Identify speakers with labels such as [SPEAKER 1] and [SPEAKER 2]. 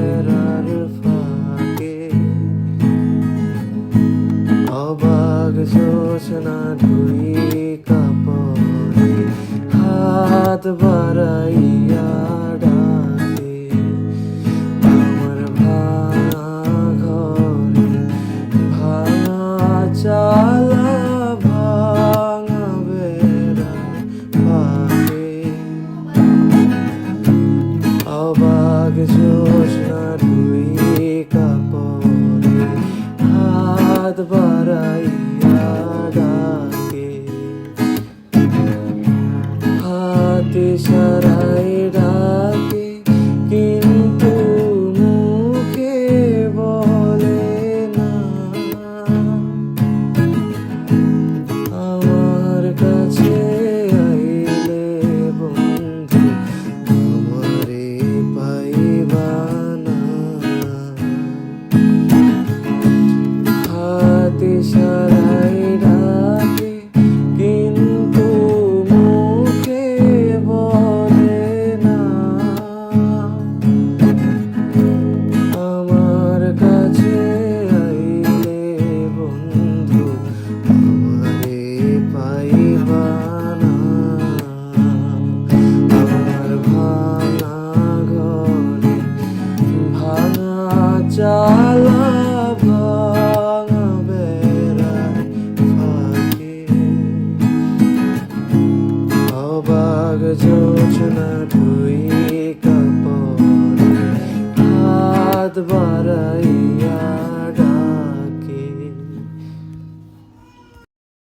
[SPEAKER 1] ফেরার অবাক জোছনা ধুই কাপড়ে হাত বাড়াইয়া ডাকে আমার ভাঙা ঘরে ভাঙা চালা Jesus. পাইয়া ডাকে হাতে সা যোজনা ধুই কাপড় হাত বা